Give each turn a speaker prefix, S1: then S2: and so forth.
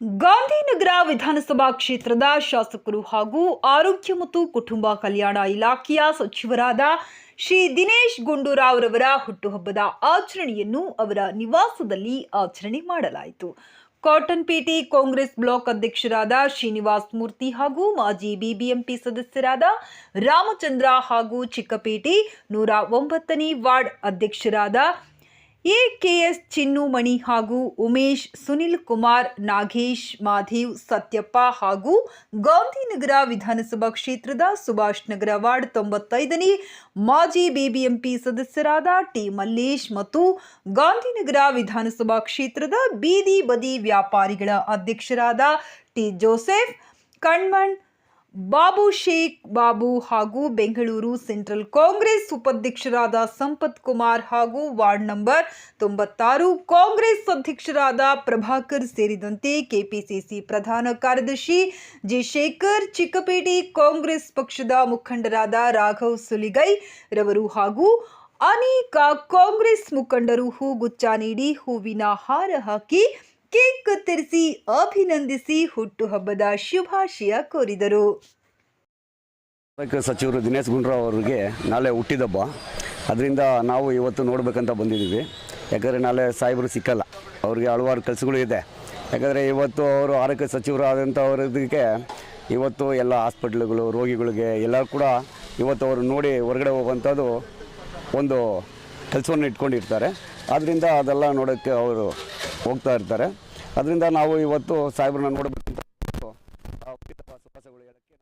S1: ಗಾಂಧಿನಗರ ವಿಧಾನಸಭಾ ಕ್ಷೇತ್ರದ ಶಾಸಕರು ಹಾಗೂ ಆರೋಗ್ಯ ಮತ್ತು ಕುಟುಂಬ ಕಲ್ಯಾಣ ಇಲಾಖೆಯ ಸಚಿವರಾದ ಶ್ರೀ ದಿನೇಶ್ ಗುಂಡೂರಾವ್ ರವರ ಹುಟ್ಟುಹಬ್ಬದ ಆಚರಣೆಯನ್ನು ಅವರ ನಿವಾಸದಲ್ಲಿ ಆಚರಣೆ ಮಾಡಲಾಯಿತು. ಕಾಟನ್ಪೇಟೆ ಕಾಂಗ್ರೆಸ್ ಬ್ಲಾಕ್ ಅಧ್ಯಕ್ಷರಾದ ಶ್ರೀನಿವಾಸ್ ಮೂರ್ತಿ ಹಾಗೂ ಮಾಜಿ ಬಿಬಿಎಂಪಿ ಸದಸ್ಯರಾದ ರಾಮಚಂದ್ರ ಹಾಗೂ ಚಿಕ್ಕಪೇಟೆ ನೂರ ಒಂಬತ್ತನೇ ವಾರ್ಡ್ ಅಧ್ಯಕ್ಷರಾದ ಎಕೆಎಸ್ ಚಿನ್ನುಮಣಿ ಹಾಗೂ ಉಮೇಶ್, ಸುನಿಲ್ ಕುಮಾರ್, ನಾಗೇಶ್, ಮಾಧೇವ್, ಸತ್ಯಪ್ಪ ಹಾಗೂ ಗಾಂಧಿನಗರ ವಿಧಾನಸಭಾ ಕ್ಷೇತ್ರದ ಸುಭಾಷ್ ನಗರ ವಾರ್ಡ್ ತೊಂಬತ್ತೈದನೇ ಮಾಜಿ ಬಿಬಿಎಂಪಿ ಸದಸ್ಯರಾದ ಟಿ ಮಲ್ಲೇಶ್ ಮತ್ತು ಗಾಂಧಿನಗರ ವಿಧಾನಸಭಾ ಕ್ಷೇತ್ರದ ಬೀದಿ ಬದಿ ವ್ಯಾಪಾರಿಗಳ ಅಧ್ಯಕ್ಷರಾದ ಟಿ ಜೋಸೆಫ್, ಕಣ್ಮಣ್ ಬಾಬು ಶೇಖ್ ಬಾಬು ಹಾಗೂ ಬೆಂಗಳೂರು ಸೆಂಟ್ರಲ್ ಕಾಂಗ್ರೆಸ್ ಉಪಾಧ್ಯಕ್ಷರಾದ ಸಂಪತ್ ಕುಮಾರ್ ಹಾಗೂ ವಾರ್ಡ್ ನಂಬರ್ ತೊಂಬತ್ತಾರು ಕಾಂಗ್ರೆಸ್ ಅಧ್ಯಕ್ಷರಾದ ಪ್ರಭಾಕರ್ ಸೇರಿದಂತೆ ಕೆಪಿಸಿಸಿ ಪ್ರಧಾನ ಕಾರ್ಯದರ್ಶಿ ಜಿ ಶೇಖರ್ ಚಿಕ್ಕಪೇಟೆ ಕಾಂಗ್ರೆಸ್ ಪಕ್ಷದ ಮುಖಂಡರಾದ ರಾಘವ್ ಸುಲಿಗೈ ರವರು ಹಾಗೂ ಅನೇಕ ಕಾಂಗ್ರೆಸ್ ಮುಖಂಡರು ಹೂಗುಚ್ಚ ನೀಡಿ ಹೂವಿನ ಹಾರ ಹಾಕಿ ಕೇಕ್ ಕತ್ತರಿಸಿ, ಅಭಿನಂದಿಸಿ ಹುಟ್ಟುಹಬ್ಬದ ಶುಭಾಶಯ ಕೋರಿದರು.
S2: ಸಚಿವರು ದಿನೇಶ್ ಗುಂಡ್ರಾವ್ ಅವರಿಗೆ ನಾಳೆ ಹುಟ್ಟಿದಬ್ಬ. ಅದರಿಂದ ನಾವು ಇವತ್ತು ನೋಡಬೇಕಂತ ಬಂದಿದ್ದೀವಿ. ಯಾಕಂದರೆ ನಾಳೆ ಸಾಹೇಬರು ಸಿಕ್ಕಲ್ಲ. ಅವ್ರಿಗೆ ಹಲವಾರು ಕೆಲಸಗಳು ಇದೆ. ಯಾಕಂದರೆ ಇವತ್ತು ಅವರು ಆರೋಗ್ಯ ಸಚಿವರು ಆದಂಥವ್ರದಕ್ಕೆ ಇವತ್ತು ಎಲ್ಲ ಹಾಸ್ಪಿಟ್ಲ್ಗಳು, ರೋಗಿಗಳಿಗೆ ಎಲ್ಲರೂ ಕೂಡ ಇವತ್ತು ಅವರು ನೋಡಿ ಹೊರಗಡೆ ಹೋಗುವಂಥದ್ದು ಒಂದು ಕೆಲಸವನ್ನು ಇಟ್ಕೊಂಡಿರ್ತಾರೆ. ಆದ್ದರಿಂದ ಅದೆಲ್ಲ ನೋಡೋಕ್ಕೆ ಅವರು ಹೋಗ್ತಾ ಇರ್ತಾರೆ. ಅದರಿಂದ ನಾವು ಇವತ್ತು ಸಾಹೇಬ್ರನ್ನ ನೋಡಬೇಕಂತ ಸುಭಾಷಗಳು ಹೇಳೋಕ್ಕೆ